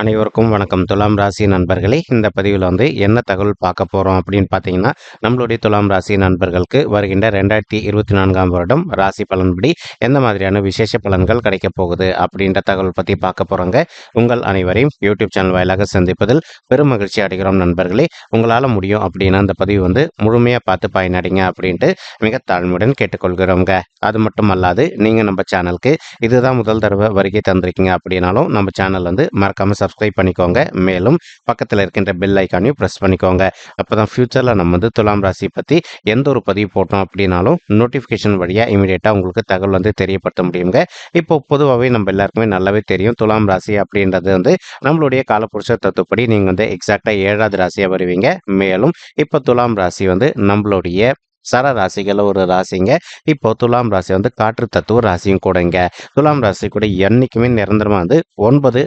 அனைவருக்கும் வணக்கம். துலாம் ராசி நண்பர்களே இந்த பதிவில் வந்து என்ன தகவல் பார்க்க போகிறோம் அப்படின்னு பார்த்தீங்கன்னா நம்மளுடைய துலாம் ராசி நண்பர்களுக்கு வருகின்ற ரெண்டாயிரத்தி இருபத்தி நான்காம் வருடம் ராசி பலன்படி எந்த மாதிரியான விசேஷ பலன்கள் கிடைக்க போகுது அப்படின்ற தகவல் பற்றி பார்க்க போகிறோங்க உங்கள் அனைவரையும் யூடியூப் சேனல் வாயிலாக சந்திப்பதில் பெரும் மகிழ்ச்சி அடைகிறோம் நண்பர்களே. உங்களால் முடியும் அப்படின்னா அந்த பதிவு வந்து முழுமையாக பார்த்து பயனடைங்க அப்படின்ட்டு மிக தாழ்மையுடன் கேட்டுக்கொள்கிறோங்க. அது மட்டும் அல்லாது நீங்கள் நம்ம சேனலுக்கு இதுதான் முதல் தடவை வருகை தந்திருக்கீங்க அப்படின்னாலும் நம்ம சேனல் வந்து மறக்காமல் சப்ஸ்கிரைப் பண்ணிக்கோங்க. மேலும் பக்கத்தில் இருக்கின்ற பெல் ஐக்கானையும் ப்ரெஸ் பண்ணிக்கோங்க. அப்போ தான் ஃப்யூச்சரில் நம்ம வந்து துலாம் ராசி பற்றி எந்த ஒரு பதிவு போட்டோம் அப்படின்னாலும் நோட்டிஃபிகேஷன் வழியாக இமீடியட்டாக உங்களுக்கு தகவல் வந்து தெரியப்படுத்த முடியுங்க. இப்போ பொதுவாகவே நம்ம எல்லாருக்குமே நல்லாவே தெரியும். துலாம் ராசி அப்படின்றது வந்து நம்மளுடைய காலப்புருஷ தத்துப்படி நீங்கள் வந்து எக்ஸாக்டாக ஏழாவது ராசியாக வருவீங்க. மேலும் இப்போ துலாம் ராசி வந்து நம்மளுடைய சர ராசிகள் ஒரு ராசிங்க. இப்போ துலாம் ராசி வந்து காற்று தத்துவ ராசியும் கூடங்க. துலாம் ராசி கூட என்றைக்குமே நிரந்தரமாக வந்து ஒன்பது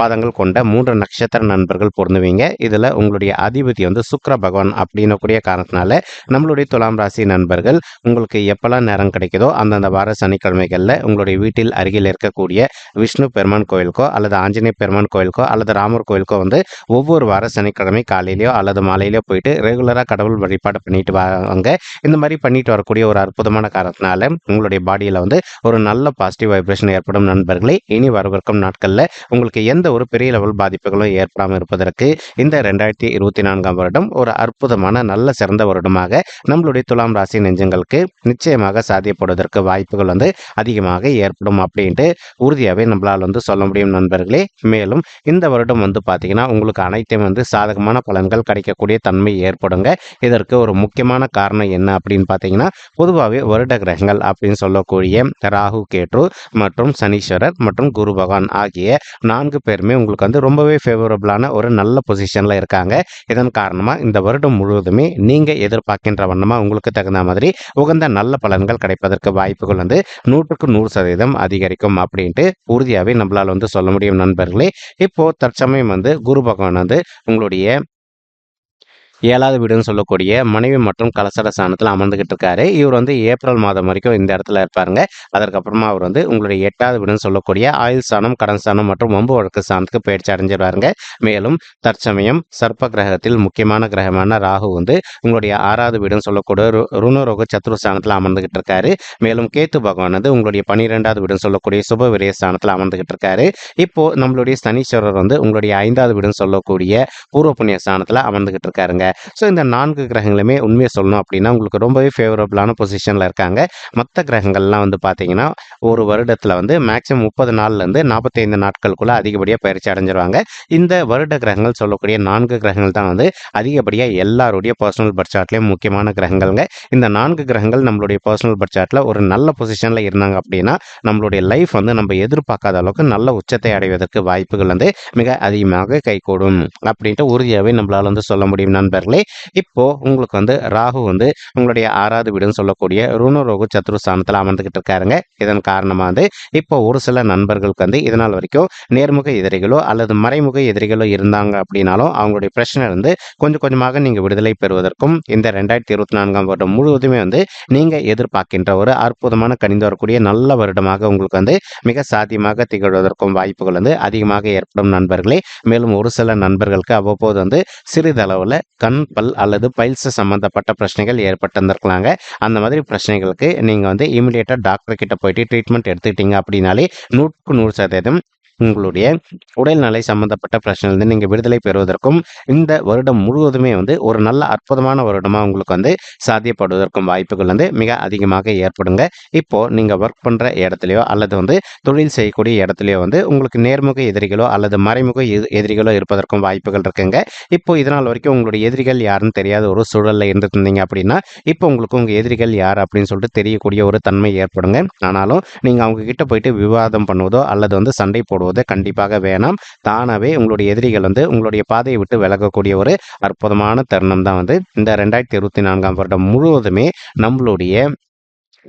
பாதங்கள் கொண்ட மூன்று நட்சத்திர நண்பர்கள் பொருந்துவீங்க. இதில் உங்களுடைய அதிபதி வந்து சுக்கர பகவான் அப்படின்னக்கூடிய காரணத்தினால நம்மளுடைய துலாம் ராசி நண்பர்கள் உங்களுக்கு எப்போல்லாம் நேரம் கிடைக்குதோ அந்தந்த வார சனிக்கிழமைகளில் உங்களுடைய வீட்டில் அருகில் இருக்கக்கூடிய விஷ்ணு பெருமான் கோயிலுக்கோ அல்லது ஆஞ்சநேய பெருமான் கோயிலுக்கோ அல்லது ராமர் கோயிலுக்கோ வந்து ஒவ்வொரு வார சனிக்கிழமை காலையிலையோ அல்லது மாலையிலையோ போயிட்டு ரெகுலராக கடவுள் வழிபாடு பண்ணிட்டு வாங்க. இந்த மாதிரி பண்ணிட்டு வரக்கூடிய ஒரு அற்புதமான காரணத்தினால உங்களுடைய பாடியில் வந்து ஒரு நல்ல பாசிட்டிவ் வைப்ரேஷன் ஏற்படும் நண்பர்களே. இனி வரவிருக்கும் நாட்களில் உங்களுக்கு எந்த ஒரு பெரிய லெவல் பாதிப்புகளும் ஏற்படாமல் இருப்பதற்கு இந்த ரெண்டாயிரத்தி இருபத்தி நான்காம் வருடம் ஒரு அற்புதமான நல்ல சிறந்த வருடமாக நம்மளுடைய துலாம் ராசி நெஞ்சங்களுக்கு நிச்சயமாக சாத்தியப்படுவதற்கு வாய்ப்புகள் வந்து அதிகமாக ஏற்படும் அப்படின்ட்டு உறுதியாகவே நம்மளால் வந்து சொல்ல முடியும் நண்பர்களே. மேலும் இந்த வருடம் வந்து பார்த்தீங்கன்னா உங்களுக்கு அனைத்தையும் வந்து சாதகமான பலன்கள் கிடைக்கக்கூடிய தன்மை ஏற்படுங்க. இதற்கு ஒரு முக்கியமான காரணம் என்ன அப்படின்னு பார்த்தீங்கன்னா பொதுவாகவே வருட கிரகங்கள் அப்படின்னு சொல்லக்கூடிய ராகு கேட்ரு மற்றும் சனீஸ்வரர் மற்றும் குரு பகவான் ஆகிய நான்கு பேர் பேருமே உங்களுக்கு வந்து ரொம்பவே ஃபேவரபிளான ஒரு நல்ல பொசிஷனில் இருக்காங்க. இதன் காரணமாக இந்த வருடம் முழுவதுமே நீங்கள் எதிர்பார்க்கின்ற வண்ணமாக உங்களுக்கு தகுந்த மாதிரி உகந்த நல்ல பலன்கள் கிடைப்பதற்கு வாய்ப்புகள் வந்து நூற்றுக்கு நூறு சதவீதம் அதிகரிக்கும் அப்படின்ட்டு உறுதியாகவே நம்மளால் வந்து சொல்ல முடியும் நண்பர்களே. இப்போது தற்சமயம் வந்து குரு பகவான் வந்து உங்களுடைய ஏழாவது வீடுன்னு சொல்லக்கூடிய மனைவி மற்றும் கலசர ஸ்தானத்தில் அமர்ந்துகிட்டு இருக்காரு. இவர் வந்து ஏப்ரல் மாதம் வரைக்கும் இந்த இடத்துல இருப்பாருங்க. அதற்கப்புறமா அவர் வந்து உங்களுடைய எட்டாவது வீடுன்னு சொல்லக்கூடிய ஆயுள் ஸ்தானம் கடன் ஸ்தானம் மற்றும் வம்பு வழக்கு ஸ்தானத்துக்கு பயிற்சி அடைஞ்சிருவாருங்க. மேலும் தற்சமயம் சர்ப்ப கிரகத்தில் முக்கியமான கிரகமான ராகு வந்து உங்களுடைய ஆறாவது வீடுன்னு சொல்லக்கூடிய ரு- ருணரோக சத்ரு ஸ்தானத்தில் அமர்ந்துகிட்டு இருக்காரு. மேலும் கேத்து பகவான் வந்து உங்களுடைய பன்னிரெண்டாவது வீடுன்னு சொல்லக்கூடிய சுப விரய ஸ்தானத்தில் அமர்ந்துகிட்டு இருக்காரு. இப்போ நம்மளுடைய சனீஸ்வரர் வந்து உங்களுடைய ஐந்தாவது வீடுன்னு சொல்லக்கூடிய பூர்வ புண்ணிய ஸ்தானத்தில் அமர்ந்துகிட்டு இருக்காருங்க. ஸோ இந்த நான்கு கிரகங்களுமே உண்மையை சொல்லணும் அப்படின்னா உங்களுக்கு ரொம்பவே ஃபேவரபுளான பொசிஷனில் இருக்காங்க. மற்ற கிரகங்கள்லாம் வந்து பார்த்தீங்கன்னா ஒரு வருடத்தில் வந்து மேக்ஸிமம் முப்பது நாள்லேருந்து நாற்பத்தைந்து நாட்களுக்குள்ளே அதிகப்படியாக பயிற்சி அடைஞ்சிருவாங்க. இந்த வருட கிரகங்கள் சொல்லக்கூடிய நான்கு கிரகங்கள் தான் வந்து அதிகப்படியாக எல்லாருடைய பர்சனல் பர்த் சார்ட்லேயும் முக்கியமான கிரகங்கள்ங்க. இந்த நான்கு கிரகங்கள் நம்மளுடைய பர்சனல் பர்த் சார்ட்டில் ஒரு நல்ல பொசிஷனில் இருந்தாங்க அப்படின்னா நம்மளுடைய லைஃப் வந்து நம்ம எதிர்பார்க்காத அளவுக்கு நல்ல உச்சத்தை அடைவதற்கு வாய்ப்புகள் வந்து மிக அதிகமாக கைகூடும். அப்படின்ட்டு உறுதியாகவே நம்மளால் வந்து சொல்ல முடியும் நண்பர்களே இப்போ உங்களுக்கு வந்து ராகு வந்து உங்களுடைய ஆறாவது வீடுன்னு சொல்லக்கூடிய ருணரோகு சத்ருஸ்தானத்தில் அமர்ந்துகிட்டு இருக்காருங்க இதன் காரணமாக வந்து இப்போ ஒரு சில நண்பர்களுக்கு வந்து இதனால் வரைக்கும் நேர்முக எதிரிகளோ அல்லது மறைமுக எதிரிகளோ இருந்தாங்க அப்படின்னாலும் அவங்களுடைய பிரச்சனை வந்து கொஞ்சம் கொஞ்சமாக நீங்கள் விடுதலை பெறுவதற்கும் இந்த ரெண்டாயிரத்தி இருபத்தி நான்காம் வருடம் முழுவதுமே வந்து நீங்கள் எதிர்பார்க்கின்ற ஒரு அற்புதமான கணிந்து வரக்கூடிய நல்ல வருடமாக உங்களுக்கு வந்து மிக சாத்தியமாக திகழ்வதற்கும் வாய்ப்புகள் வந்து அதிகமாக ஏற்படும் நண்பர்களே. மேலும் ஒரு சில நண்பர்களுக்கு அவ்வப்போது வந்து சிறிதளவில் கண் பல் அல்லது பைல்ஸ் சம்மந்தப்பட்ட பிரச்சனைகள் ஏற்பட்டிருந்திருக்கலாங்க. அந்த மாதிரி பிரச்சனைகளுக்கு நீங்கள் வந்து இமீடியட்டாக டாக்டர் கிட்ட போயிட்டு ட்ரீட்மெண்ட் எடுத்துக்கிட்டீங்க அப்படின்னாலே நூற்றுக்கு நூறு சதவீதம் உங்களுடைய உடல்நிலை சம்பந்தப்பட்ட பிரச்சனையிலிருந்து நீங்கள் விடுதலை பெறுவதற்கும் இந்த வருடம் முழுவதுமே வந்து ஒரு நல்ல அற்புதமான வருடமாக உங்களுக்கு வந்து சாத்தியப்படுவதற்கும் வாய்ப்புகள் வந்து மிக அதிகமாக ஏற்படுங்க. இப்போ நீங்கள் ஒர்க் பண்ணுற இடத்துலையோ அல்லது வந்து தொழில் செய்யக்கூடிய இடத்துலையோ வந்து உங்களுக்கு நேர்முக எதிரிகளோ அல்லது மறைமுக எதிரிகளோ இருப்பதற்கும் வாய்ப்புகள் இருக்குங்க. இப்போ இதனால் வரைக்கும் உங்களுடைய எதிரிகள் யாருன்னு தெரியாத ஒரு சூழலில் இருந்துருந்தீங்க அப்படின்னா இப்போ உங்களுக்கு உங்கள் எதிரிகள் யார் அப்படின்னு சொல்லிட்டு தெரியக்கூடிய ஒரு தன்மை ஏற்படுங்க. ஆனாலும் நீங்கள் அவங்க கிட்ட போயிட்டு விவாதம் பண்ணுவதோ அல்லது வந்து சண்டை போடுவதோ கண்டிப்பாக வேணாம். தானாகவே உங்களுடைய எதிரிகள் வந்து உங்களுடைய பாதையை விட்டு விலகக்கூடிய ஒரு அற்புதமான தருணம் தான் வந்து இந்த ரெண்டாயிரத்தி இருபத்தி நான்காம் வருடம் முழுவதுமே நம்மளுடைய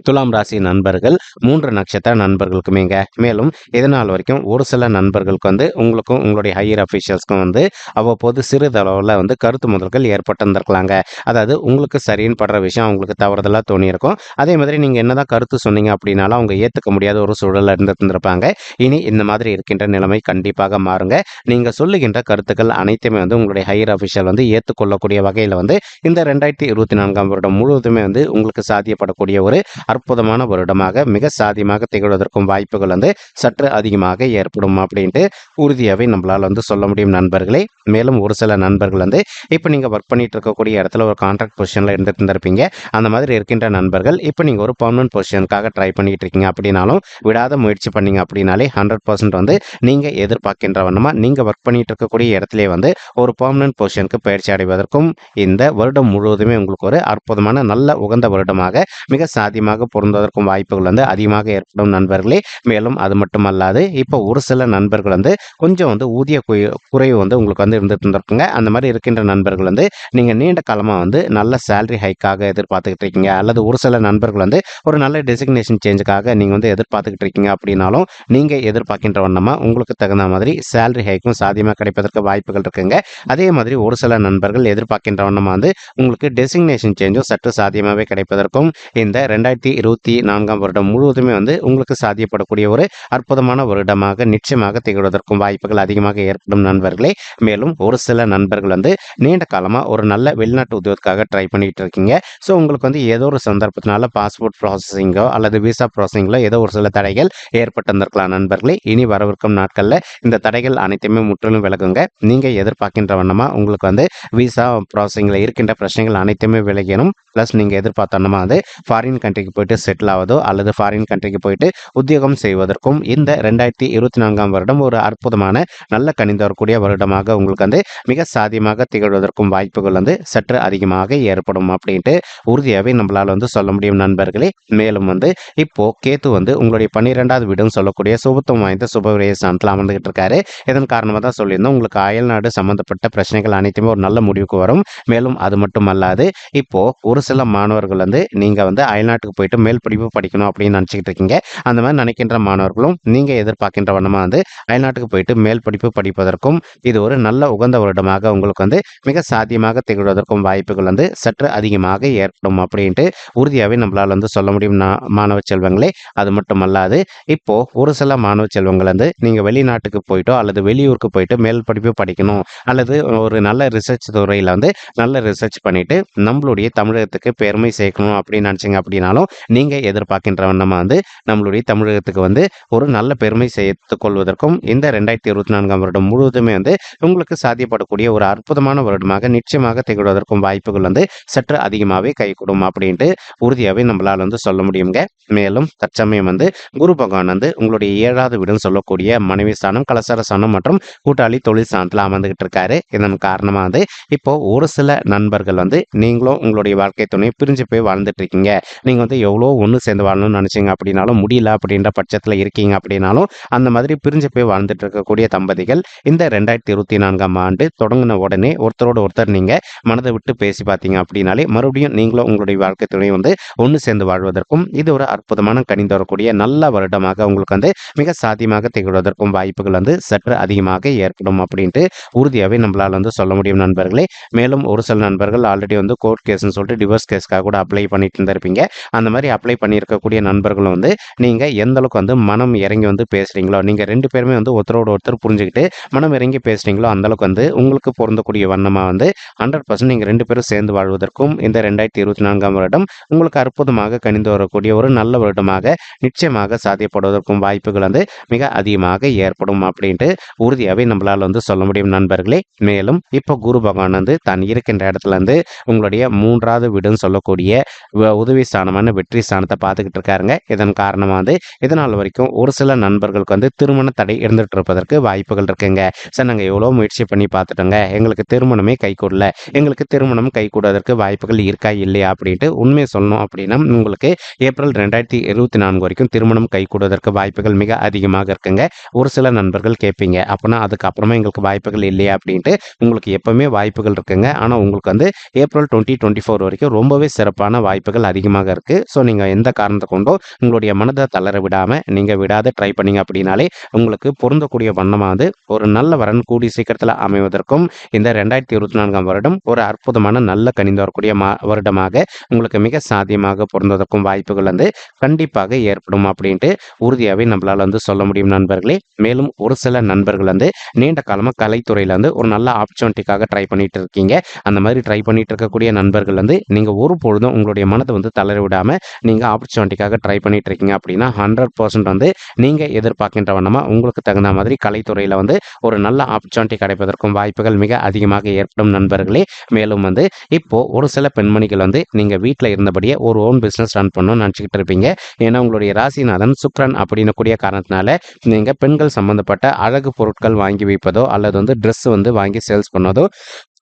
துலாம் ராசி நண்பர்கள் மூன்று நட்சத்திர நண்பர்களுக்குமேங்க மேலும் இதனால் வரைக்கும் ஒரு சில நண்பர்களுக்கு வந்து உங்களுக்கும் உங்களுடைய ஹையர் அஃபீஷியல்ஸ்க்கும் வந்து அவ்வப்போது சிறிதளவில் வந்து கருத்து முதல்கள் ஏற்பட்டிருந்திருக்கலாங்க. அதாவது உங்களுக்கு சரின்னு படுற விஷயம் அவங்களுக்கு தவறுதலாக தோணியிருக்கும். அதே மாதிரி நீங்கள் என்னதான் கருத்து சொன்னீங்க அப்படின்னாலும் அவங்க ஏற்றுக்க முடியாத ஒரு சூழலில் இருந்திருந்திருப்பாங்க. இனி இந்த மாதிரி இருக்கின்ற நிலைமை கண்டிப்பாக மாறுங்க. நீங்கள் சொல்லுகின்ற கருத்துக்கள் அனைத்துமே வந்து உங்களுடைய ஹையர் அஃபீஷியல் வந்து ஏற்றுக்கொள்ளக்கூடிய வகையில் வந்து இந்த ரெண்டாயிரத்தி இருபத்தி நான்காம் வருடம் முழுவதுமே வந்து உங்களுக்கு சாத்தியப்படக்கூடிய ஒரு அற்புதமான வருடமாக மிக சாதியமாக திகழ்வதற்கும் வாய்ப்புகள் வந்து சற்று அதிகமாக ஏற்படும் அப்படின்ட்டு உறுதியாகவே நம்மளால் வந்து சொல்ல முடியும் நண்பர்களே. மேலும் ஒரு சில நண்பர்கள் வந்து இப்போ நீங்கள் ஒர்க் பண்ணிட்டு இருக்கக்கூடிய இடத்துல ஒரு கான்ட்ராக்ட் பொசிஷனில் இருந்துட்டு இருந்திருப்பீங்க. அந்த மாதிரி இருக்கின்ற நண்பர்கள் இப்போ நீங்கள் ஒரு பர்மனன்ட் பொசிஷனுக்காக ட்ரை பண்ணிட்டு இருக்கீங்க அப்படின்னாலும் விடாத முயற்சி பண்ணீங்க அப்படின்னாலே ஹண்ட்ரட் பர்சன்ட் வந்து நீங்கள் எதிர்பார்க்கின்ற வண்ணமாக நீங்கள் ஒர்க் பண்ணிட்டு இருக்கக்கூடிய இடத்துல வந்து ஒரு பர்மனன்ட் பொசிஷனுக்கு பயிற்சி அடைவதற்கும் இந்த வருடம் முழுவதுமே உங்களுக்கு ஒரு அற்புதமான நல்ல உகந்த வருடமாக மிக சாத்தியமாக பொருந்துவதற்கும் வாய்ப்புகள் வந்து அதிகமாக ஏற்படும் நண்பர்களே. மேலும் அது மட்டுமல்லாது இப்போ ஒரு சில நண்பர்கள் வந்து கொஞ்சம் வந்து ஊதிய குறை- குறைவு வந்து உங்களுக்கு வந்து இருந்துட்டு இருந்திருக்குங்க. அந்த மாதிரி இருக்கின்ற நண்பர்கள் வந்து நீங்கள் நீண்ட காலமாக வந்து நல்ல சேலரி ஹைக்காக எதிர்பார்த்துக்கிட்டு இருக்கீங்க. அல்லது ஒரு சில நண்பர்கள் வந்து ஒரு நல்ல டெசிக்னேஷன் சேஞ்சுக்காக நீங்கள் வந்து எதிர்பார்த்துக்கிட்டு இருக்கீங்க அப்படின்னாலும் நீங்கள் எதிர்பார்க்கின்ற வண்ணமாக உங்களுக்கு தகுந்த மாதிரி சேலரி ஹைக்கும் சாத்தியமாக கிடைப்பதற்கு வாய்ப்புகள் இருக்குங்க. அதே மாதிரி ஒரு சில நண்பர்கள் எதிர்பார்க்கின்ற வண்ணமாக வந்து உங்களுக்கு டெசிக்னேஷன் சேஞ்சும் சற்று சாத்தியமாகவே கிடைப்பதற்கும் இந்த ரெண்டாயிரத்தி இருபத்தி நான்காம் வருடம் முழுவதுமே வந்து உங்களுக்கு சாத்தியப்படக்கூடிய ஒரு அற்புதமான வருடமாக நிச்சயமாக திகழ்வதற்கும் வாய்ப்புகள் அதிகமாக ஏற்படும் நண்பர்களே. மேலும் ஒரு சில நண்பர்கள் வந்து நீண்ட காலமாக ஒரு நல்ல வெளிநாட்டு உத்தியோகத்துக்காக ட்ரை பண்ணிட்டு இருக்கீங்க. ஸோ உங்களுக்கு வந்து ஏதோ ஒரு சந்தர்ப்பத்தினால பாஸ்போர்ட் ப்ராசஸிங்கோ அல்லது விசா ப்ராசஸிங்கோ ஏதோ ஒரு சில தடைகள் ஏற்பட்டிருந்திருக்கலாம் நண்பர்களே. இனி வரவிருக்கும் நாட்களில் இந்த தடைகள் அனைத்துமே முற்றிலும் விலகுங்க. நீங்கள் எதிர்பார்க்கின்ற வண்ணமாக உங்களுக்கு வந்து விசா ப்ராசஸிங்கில் இருக்கின்ற பிரச்சனைகள் அனைத்துமே விலகணும் ப்ளஸ் நீங்கள் எதிர்பார்த்தோன்னா வந்து ஃபாரின் கண்ட்ரிக்கு போயிட்டு செட்டில் ஆவதோ அல்லது ஃபாரின் கண்ட்ரிக்கு போயிட்டு உத்தியோகம் செய்வதற்கும் இந்த ரெண்டாயிரத்தி இருபத்தி நான்காம் வருடம் ஒரு அற்புதமான நல்ல கணிந்து வரக்கூடிய வருடமாக உங்களுக்கு வந்து மிக சாதியமாக திகழ்வதற்கும் வாய்ப்புகள் வந்து சற்று அதிகமாக ஏற்படும் அப்படின்ட்டு உறுதியாகவே நம்மளால் வந்து சொல்ல முடியும் நண்பர்களே. மேலும் வந்து இப்போ கேத்து வந்து உங்களுடைய பன்னிரெண்டாவது வீடுன்னு சொல்லக்கூடிய சுபத்துவம் வாய்ந்த சுபவிரய ஸ்தானத்தில் அமர்ந்துகிட்டு இருக்காரு. இதன் காரணமாக தான் சொல்லியிருந்தோம் உங்களுக்கு அயல்நாடு சம்பந்தப்பட்ட பிரச்சனைகள் அனைத்துமே ஒரு நல்ல முடிவுக்கு வரும். மேலும் அது மட்டும் அல்லாது இப்போ ஒரு சில மாணவர்கள் வந்து நீங்கள் வந்து அயல்நாட்டுக்கு போயிட்டு மேல் படிப்பு படிக்கணும் அப்படின்னு நினச்சிக்கிட்டு இருக்கீங்க. அந்த மாதிரி நினைக்கின்ற மாணவர்களும் நீங்கள் எதிர்பார்க்கின்ற வண்ணமாக வந்து அயல்நாட்டுக்கு போயிட்டு மேல் படிப்பு படிப்பதற்கும் இது ஒரு நல்ல உகந்த வருடமாக உங்களுக்கு வந்து மிக சாத்தியமாக திகழ்வதற்கும் வாய்ப்புகள் வந்து சற்று அதிகமாக ஏற்படும் அப்படின்ட்டு உறுதியாகவே நம்மளால் வந்து சொல்ல முடியும் மாணவ செல்வங்களே. அது மட்டும் அல்லாது இப்போ ஒரு சில மாணவ செல்வங்கள் வந்து நீங்கள் வெளிநாட்டுக்கு போயிட்டோ அல்லது வெளியூருக்கு போயிட்டு மேல் படிப்பு படிக்கணும் அல்லது ஒரு நல்ல ரிசர்ச் துறையில் வந்து நல்ல ரிசர்ச் பண்ணிட்டு நம்மளுடைய தமிழகத்துக்கு பெருமை சேர்க்கணும் அப்படின்னு நினச்சிங்க அப்படின்னாலும் நீங்கள் எதிர்பார்க்கின்ற வண்ணமாக வந்து நம்மளுடைய தமிழகத்துக்கு வந்து ஒரு நல்ல பெருமை சேர்த்துக் கொள்வதற்கும் இந்த ரெண்டாயிரத்தி இருபத்தி நான்காம் வருடம் முழுவதுமே வந்து உங்களுக்கு சாத்தியப்படக்கூடிய ஒரு அற்புதமான வருடமாக நிச்சயமாக திகழ்வதற்கும் வாய்ப்புகள் வந்து சற்று அதிகமாகவே கைகூடும் அப்படின்ட்டு உறுதியாகவே நம்மளால் வந்து சொல்ல முடியுங்க மேலும் தற்சமயம் வந்து குரு பகவான் வந்து உங்களுடைய ஏழாவது வீடுன்னு சொல்லக்கூடிய மனைவி ஸ்தானம் கலசர ஸ்தானம் மற்றும் கூட்டாளி தொழில் ஸ்தானத்தில் அமர்ந்துகிட்டு இருக்காரு. இதன் காரணமாக வந்து இப்போ ஒரு சில நண்பர்கள் வந்து நீங்களும் உங்களுடைய வாழ்க்கை துணையை பிரிஞ்சு போய் வாழ்ந்துட்டு இருக்கீங்க. நீங்கள் வந்து எவ்வளோ ஒன்று சேர்ந்து வாழணும்னு நினச்சிங்க அப்படின்னாலும் முடியல அப்படின்ற பட்சத்தில் இருக்கீங்க அப்படின்னாலும் அந்த மாதிரி பிரிஞ்சு போய் வாழ்ந்துட்டு இருக்கக்கூடிய தம்பதிகள் இந்த ரெண்டாயிரத்தி இருபத்தி நான்காம் ஆண்டு தொடங்கின உடனே ஒருத்தரோட ஒருத்தர் நீங்கள் மனதை விட்டு பேசி பார்த்தீங்க அப்படின்னாலே மறுபடியும் நீங்களும் உங்களுடைய வாழ்க்கை துணை வந்து ஒன்று சேர்ந்து வாழ்வதற்கும் இது ஒரு அற்புதமான கணிந்து வரக்கூடிய நல்ல வருடமாக உங்களுக்கு வந்து மிக சாத்தியமாக திகழ்வதற்கும் வாய்ப்புகள் வந்து சற்று அதிகமாக ஏற்படும் அப்படின்ட்டு உறுதியாகவே நம்மளால் வந்து சொல்ல முடியும் நண்பர்களே. மேலும் ஒரு சில நண்பர்கள் ஆல்ரெடி வந்து கோர்ட் கேஸ்ன்னு சொல்லிட்டு டிவோர்ஸ் கேஸ்க்காக கூட அப்ளை பண்ணிட்டு இருந்திருப்பீங்க. அந்த மாதிரி அப்ளை பண்ணியிருக்கக்கூடிய நண்பர்களும் வந்து நீங்கள் எந்தளவுக்கு வந்து மனம் இறங்கி வந்து பேசுகிறீங்களோ நீங்கள் ரெண்டு பேருமே வந்து ஒருத்தரோட ஒருத்தர் புரிஞ்சுக்கிட்டு மனம் இறங்கி பேசுகிறீங்களோ அந்தளவுக்கு வந்து உங்களுக்கு பொருந்தக்கூடிய வண்ணமாக வந்து ஹண்ட்ரட் பர்சன்ட் நீங்கள் ரெண்டு பேரும் சேர்ந்து வாழ்வதற்கும் இந்த ரெண்டாயிரத்தி இருபத்தி நான்காம் வருடம் உங்களுக்கு அற்புதமாக கணிந்து வரக்கூடிய ஒரு நல்ல வருடமாக நிச்சயமாக சாத்தியப்படுவதற்கும் வாய்ப்புகள் வந்து மிக அதிகமாக ஏற்படும் அப்படின்ட்டு உறுதியாகவே நம்மளால் வந்து சொல்ல முடியும் நண்பர்களே. மேலும் இப்போ குரு பகவான் வந்து தான் இருக்கின்ற இடத்துல இருந்து உங்களுடைய மூன்றாவது வீடுன்னு சொல்லக்கூடிய வ- உதவி ஸ்தானமான வெற்றி ஸ்தானத்தை பார்த்துக்கிட்டு இருக்காருங்க. இதன் காரணமாக வந்து இதனால் வரைக்கும் ஒரு சில நண்பர்களுக்கு வந்து திருமண தடை இருந்துட்டு இருப்பதற்கு வாய்ப்புகள் இருக்குங்க. சார் நாங்கள் எவ்வளோ முயற்சி பண்ணி பார்த்துட்டோங்க. எங்களுக்கு திருமணமே கைகூடல எங்களுக்கு திருமணம் கைகூடுவதற்கு வாய்ப்புகள் இருக்கா இல்லையா அப்படின்ட்டு உண்மை சொல்லணும் அப்படின்னா உங்களுக்கு ஏப்ரல் ரெண்டாயிரத்தி இருபத்தி நான்கு வரைக்கும் திருமணம் கைகூடுவதற்கு வாய்ப்புகள் மிக அதிகமாக இருக்குங்க. ஒரு சில நண்பர்கள் கேட்பீங்க அப்போனா அதுக்கப்புறமா எங்களுக்கு வாய்ப்புகள் இல்லையா அப்படின்ட்டு உங்களுக்கு எப்பவுமே வாய்ப்புகள் இருக்குங்க. ஆனால் உங்களுக்கு வந்து ஏப்ரல் டுவெண்ட்டி டுவெண்ட்டி ஃபோர் வரைக்கும் ரொம்பவே சிறப்பான வாய்ப்புகள் அதிகமாக இருக்கு. ஸோ நீங்கள் எந்த காரணத்தை கொண்டோ உங்களுடைய மனதை தளர விடாமல் நீங்கள் விடாத ட்ரை பண்ணீங்க அப்படின்னாலே உங்களுக்கு பொருந்தக்கூடிய வண்ணமாவது ஒரு நல்ல வரன் கூடி சீக்கிரத்தில் அமைவதற்கும் இந்த ரெண்டாயிரத்தி இருபத்தி நான்காம் வருடம் ஒரு அற்புதமான நல்ல கனிந்து வரக்கூடிய மா வருடமாக உங்களுக்கு மிக சாத்தியமாக பொருந்ததற்கும் வாய்ப்புகள் வந்து கண்டிப்பாக ஏற்படும் அப்படின்ட்டு உறுதியாகவே நம்மளால் வந்து சொல்ல முடியும் நண்பர்களே. மேலும் ஒரு சில நண்பர்கள் வந்து நீண்ட காலமாக கலைத்துறையில் வந்து ஒரு நல்ல ஆப்பர்ச்சுனிட்டிக்காக ட்ரை பண்ணிட்டு இருக்கீங்க. அந்த மாதிரி ட்ரை பண்ணிட்டு இருக்கக்கூடிய நண்பர்கள் வந்து நீங்கள் ஒரு பொழுதும் உங்களுடைய மனதை வந்து தளர விடாமல் நீங்கள் ஆப்பர்ச்சுனிட்டிக்காக ட்ரை பண்ணிட்டு இருக்கீங்க அப்படின்னா ஹண்ட்ரட் பர்சன்ட் வந்து நீங்கள் எதிர்பார்க்கின்ற வண்ணமாக உங்களுக்கு தகுந்த மாதிரி கலைத்துறையில் வந்து ஒரு நல்ல ஆப்பர்ச்சுனிட்டி கிடைப்பதற்கும் வாய்ப்புகள் மிக அதிகமாக ஏற்படும் நண்பர்களே. மேலும் வந்து இப்போது ஒரு சில பெண்மணிகள் வந்து நீங்கள் வீட்டில் இருந்தபடியே ஒரு ஓன் பிஸ்னஸ் ரன் பண்ணணும்னு நினச்சிக்கிட்டு இருப்பீங்க. ஏன்னா உங்களுடைய ராசிநாதன் சுக்ரன் அப்படின்னு கூடிய காரணத்தினால நீங்கள் பெண்கள் சம்மந்தப்பட்ட அழகு பொருட்கள் வாங்கி வைப்பதோ அல்லது வந்து ட்ரெஸ் வந்து வாங்கி சேல்ஸ் பண்ணதோ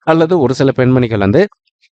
அல்லது ஒரு சில பெண்மணிகள் வந்து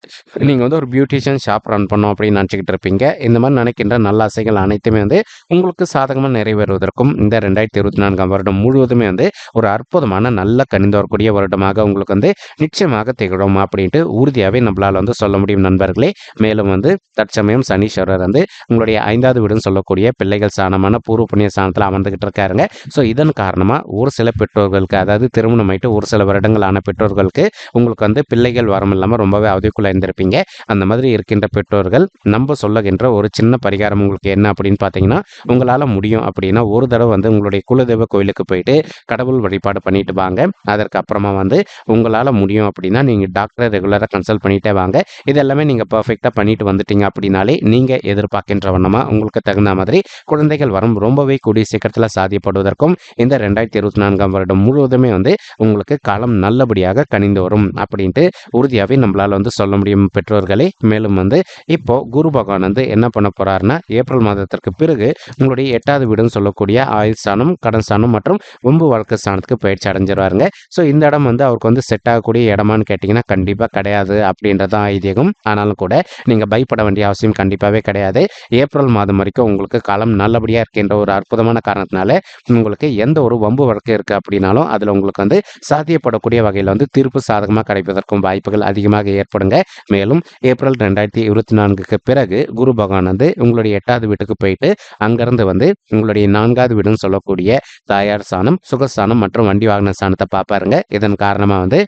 நீங்கள் வந்து ஒரு பியூட்டிஷியன் ஷாப் ரன் பண்ணோம் அப்படின்னு நினச்சிக்கிட்டு இருப்பீங்க. இந்த மாதிரி நினைக்கின்ற நல்ல ஆசைகள் அனைத்துமே வந்து உங்களுக்கு சாதகமாக நிறைவேறுவதற்கும் இந்த ரெண்டாயிரத்தி இருபத்தி நான்காம் வருடம் முழுவதுமே வந்து ஒரு அற்புதமான நல்ல கணிந்து வரக்கூடிய வருடமாக உங்களுக்கு வந்து நிச்சயமாக திகழும் அப்படின்ட்டு உறுதியாகவே நம்மளால் வந்து சொல்ல முடியும் நண்பர்களே. மேலும் வந்து தற்சமயம் சனீஸ்வரர் வந்து உங்களுடைய ஐந்தாவது வீடுன்னு சொல்லக்கூடிய பிள்ளைகள் சாணமான பூர்வ புண்ணிய சாணத்தில் அமர்ந்துகிட்டு இருக்காருங்க. ஸோ இதன் காரணமாக ஒரு சில பெற்றோர்களுக்கு அதாவது திருமணம் ஆயிட்டு ஒரு சில வருடங்கள் ஆன பெற்றோர்களுக்கு உங்களுக்கு வந்து பிள்ளைகள் வரம் இல்லாமல் ரொம்பவே அவதிக்குள்ள இருந்திருப்பீங்க அந்த மாதிரி இருக்கின்ற பெற்றோர்கள் நம்ம சொல்லுகின்ற ஒரு சின்ன பரிகாரம் உங்களுக்கு என்ன அப்படின்னு பார்த்தீங்கன்னா உங்களால் முடியும் அப்படின்னா ஒரு தடவை வந்து உங்களுடைய குலதெய்வ கோயிலுக்கு போயிட்டு கடவுள் வழிபாடு பண்ணிட்டு வாங்க. அதற்கு அப்புறமா வந்து உங்களால் முடியும் அப்படின்னா நீங்கள் டாக்டரை ரெகுலராக கன்சல்ட் பண்ணிட்டே வாங்க. இது எல்லாமே நீங்கள் பர்ஃபெக்டாக பண்ணிட்டு வந்துட்டீங்க அப்படின்னாலே நீங்கள் எதிர்பார்க்கின்ற வண்ணமாக உங்களுக்கு தகுந்த மாதிரி குழந்தைகள் வரும். ரொம்பவே கூடிய சீக்கிரத்தில் சாதியப்படுவதற்கும் இந்த ரெண்டாயிரத்தி இருபத்தி நான்காம் வருடம் முழுவதுமே வந்து உங்களுக்கு காலம் நல்லபடியாக கணிந்து வரும் அப்படின்ட்டு உறுதியாகவே நம்மளால் வந்து சொல்ல முடியும் பெற்றோர்களே. மேலும் வந்து இப்போ குரு பகவான் வந்து என்ன பண்ண போறாருன்னா ஏப்ரல் மாதத்திற்கு பிறகு உங்களுடைய எட்டாவது வீடுன்னு சொல்லக்கூடிய ஆயுள் ஸ்தானம் கடன் ஸ்தானம் மற்றும் ஒம்பு வழக்கு ஸ்தானத்துக்கு பயிற்சி அடைஞ்சிருவாருங்க. ஸோ இந்த இடம் வந்து அவருக்கு வந்து செட் ஆகக்கூடிய இடமான்னு கேட்டிங்கன்னா கண்டிப்பாக கிடையாது அப்படின்றதான் ஐதீகம். ஆனாலும் கூட நீங்கள் பயப்பட வேண்டிய அவசியம் கண்டிப்பாகவே கிடையாது. ஏப்ரல் மாதம் வரைக்கும் உங்களுக்கு காலம் நல்லபடியாக இருக்கின்ற ஒரு அற்புதமான காரணத்தினால உங்களுக்கு எந்த ஒரு வம்பு வழக்கு இருக்குது அப்படின்னாலும் அதில் உங்களுக்கு வந்து சாத்தியப்படக்கூடிய வகையில் வந்து தீர்ப்பு சாதகமாக கிடைப்பதற்கும் வாய்ப்புகள் அதிகமாக ஏற்படுங்க. மேலும் ஏப்ரல் ரெண்டாயிரத்தி இருபத்தி நான்குக்கு பிறகு குரு பகவான் வந்து உங்களுடைய எட்டாவது வீட்டுக்கு போயிட்டு அங்கிருந்து வந்து உங்களுடைய நான்காவது வீடுன்னு சொல்லக்கூடிய தாயார் ஸ்தானம் சுகஸ்தானம் மற்றும் வண்டி வாகன ஸ்தானத்தை பார்ப்பாருங்க. இதன் காரணமாக வந்து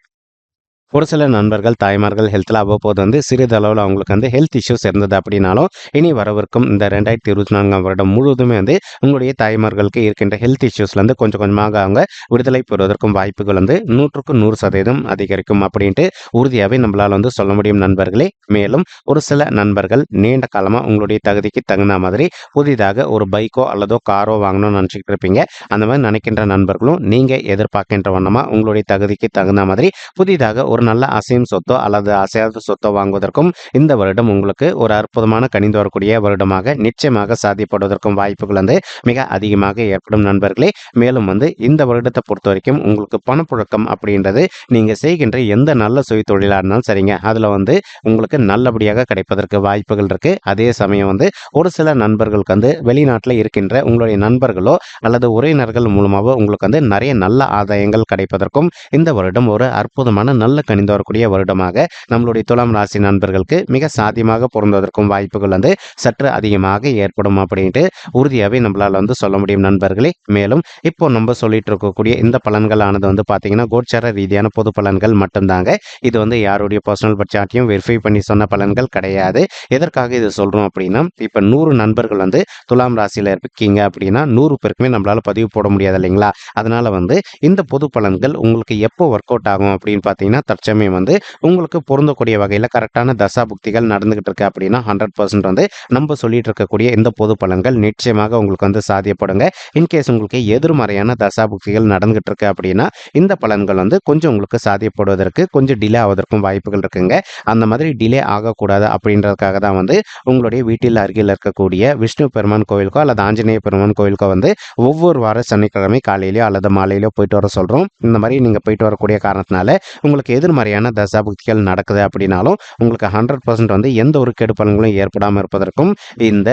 ஒரு சில நண்பர்கள் தாய்மார்கள் ஹெல்த்தில் அவ்வப்போது வந்து சிறிதளவில் அவங்களுக்கு வந்து ஹெல்த் இஷ்யூஸ் இருந்தது அப்படின்னாலும் இனி வரவிருக்கும் இந்த ரெண்டாயிரத்தி இருபத்தி நான்காம் வருடம் முழுவதுமே வந்து உங்களுடைய தாய்மார்களுக்கு இருக்கின்ற ஹெல்த் இஷ்யூஸ்லேருந்து கொஞ்சம் கொஞ்சமாக அவங்க விடுதலை பெறுவதற்கும் வாய்ப்புகள் வந்து நூற்றுக்கு நூறு சதவீதம் அதிகரிக்கும் அப்படின்ட்டு உறுதியாகவே நம்மளால் வந்து சொல்ல முடியும் நண்பர்களே. மேலும் ஒரு சில நண்பர்கள் நீண்ட காலமாக உங்களுடைய தகுதிக்கு தகுந்த மாதிரி புதிதாக ஒரு பைக்கோ அல்லதோ காரோ வாங்கணும்னு நினச்சிக்கிட்டு இருப்பீங்க. அந்த மாதிரி நினைக்கின்ற நண்பர்களும் நீங்கள் எதிர்பார்க்கின்ற வண்ணமாக உங்களுடைய தகுதிக்கு தகுந்த மாதிரி புதிதாக ஒரு நல்ல அசையும் சொத்தோ அல்லது அசையாத சொத்தோ வாங்குவதற்கும் இந்த வருடம் உங்களுக்கு ஒரு அற்புதமான கணிந்து வரக்கூடிய வருடமாக நிச்சயமாக சாதிப்படுவதற்கும் வாய்ப்புகள் வந்து மிக அதிகமாக ஏற்படும் நண்பர்களே. மேலும் வந்து இந்த வருடத்தை பொறுத்த வரைக்கும் உங்களுக்கு பணப்புழக்கம் அப்படின்றது நீங்கள் செய்கின்ற எந்த நல்ல சுய தொழிலாக இருந்தாலும் சரிங்க. அதில் வந்து உங்களுக்கு நல்லபடியாக கிடைப்பதற்கு வாய்ப்புகள் இருக்கு. அதே சமயம் வந்து ஒரு சில நண்பர்களுக்கு வந்து வெளிநாட்டில் இருக்கின்ற உங்களுடைய நண்பர்களோ அல்லது உறவினர்கள் மூலமாகவோ உங்களுக்கு வந்து நிறைய நல்ல ஆதாயங்கள் கிடைப்பதற்கும் இந்த வருடம் ஒரு அற்புதமான நல்ல கணிந்து வரக்கூடிய வருடமாக நம்மளுடைய துலாம் ராசி நண்பர்களுக்கு மிக சாத்தியமாக பொருந்துவதற்கும் வாய்ப்புகள் வந்து சற்று அதிகமாக ஏற்படும் அப்படின்ட்டு உறுதியாகவே நம்மளால் வந்து சொல்ல முடியும் நண்பர்களே. மேலும் இப்போ நம்ம சொல்லிட்டு இருக்கக்கூடிய இந்த பலன்களானது வந்து பார்த்தீங்கன்னா கோச்சார ரீதியான பொது பலன்கள் மட்டும்தாங்க. இது வந்து யாருடைய பர்சனல் பட்சாட்டையும் வெரிஃபை பண்ணி சொன்ன பலன்கள் கிடையாது. எதற்காக இது சொல்கிறோம் அப்படின்னா இப்போ நூறு நண்பர்கள் வந்து துலாம் ராசியில் இருக்கீங்க அப்படின்னா நூறு பேருக்குமே நம்மளால் பதிவு போட முடியாது இல்லைங்களா? அதனால் வந்து இந்த பொது பலன்கள் உங்களுக்கு எப்போ ஒர்க் அவுட் ஆகும் அப்படின்னு பார்த்தீங்கன்னா தற்சமயம் வந்து உங்களுக்கு பொருந்தக்கூடிய வகையில் கரெக்டான தசா புக்திகள் நடந்துகிட்டு இருக்கு அப்படின்னா ஹண்ட்ரட் பர்சன்ட் வந்து நம்ம சொல்லிட்டு இருக்கக்கூடிய இந்த பொது பலன்கள் நிச்சயமாக உங்களுக்கு வந்து சாத்தியப்படுங்க. இன்கேஸ் உங்களுக்கு எதிர்மறையான தசா புக்திகள் நடந்துகிட்டு இருக்கு அப்படின்னா இந்த பலன்கள் வந்து கொஞ்சம் உங்களுக்கு சாத்தியப்படுவதற்கு கொஞ்சம் டிலே ஆவதற்கும் வாய்ப்புகள் இருக்குங்க. அந்த மாதிரி டிலே ஆகக்கூடாது அப்படின்றதுக்காக தான் வந்து உங்களுடைய வீட்டில் அருகில் இருக்கக்கூடிய விஷ்ணு பெருமான் கோவிலுக்கோ அல்லது ஆஞ்சநேய பெருமான் கோவிலுக்கோ வந்து ஒவ்வொரு வார சனிக்கிழமை காலையிலோ அல்லது மாலையிலோ போயிட்டு வர சொல்கிறோம் இந்த மாதிரி நீங்கள் போயிட்டு வரக்கூடிய காரணத்தினால உங்களுக்கு எது எதிர்மறையான தசாபுக்திகள் நடக்குது அப்படின்னாலும் உங்களுக்கு ஹண்ட்ரட் பர்சன்ட் வந்து எந்த ஒரு கெடு ஏற்படாமல் இருப்பதற்கும் இந்த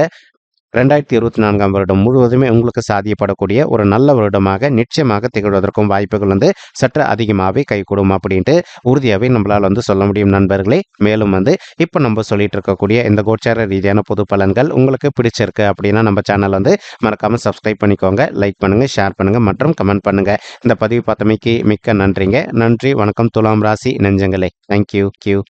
ரெண்டாயிரத்தி இருபத்தி நான்காம் வருடம் முழுவதுமே உங்களுக்கு சாதியப்படக்கூடிய ஒரு நல்ல வருடமாக நிச்சயமாக திகழ்வதற்கும் வாய்ப்புகள் வந்து சற்று அதிகமாகவே கைகூடும் அப்படின்ட்டு உறுதியாகவே நம்மளால் வந்து சொல்ல முடியும் நண்பர்களே. மேலும் வந்து இப்போ நம்ம சொல்லிட்டு இருக்கக்கூடிய இந்த கோச்சார ரீதியான பொது பலன்கள் உங்களுக்கு பிடிச்சிருக்கு அப்படின்னா நம்ம சேனல் வந்து மறக்காமல் சப்ஸ்கிரைப் பண்ணிக்கோங்க லைக் பண்ணுங்கள் ஷேர் பண்ணுங்கள் மற்றும் கமெண்ட் பண்ணுங்கள் இந்த பதிவு பார்த்தமைக்கு மிக்க நன்றிங்க. நன்றி வணக்கம். துலாம் ராசி நெஞ்சங்களே. Thank you Q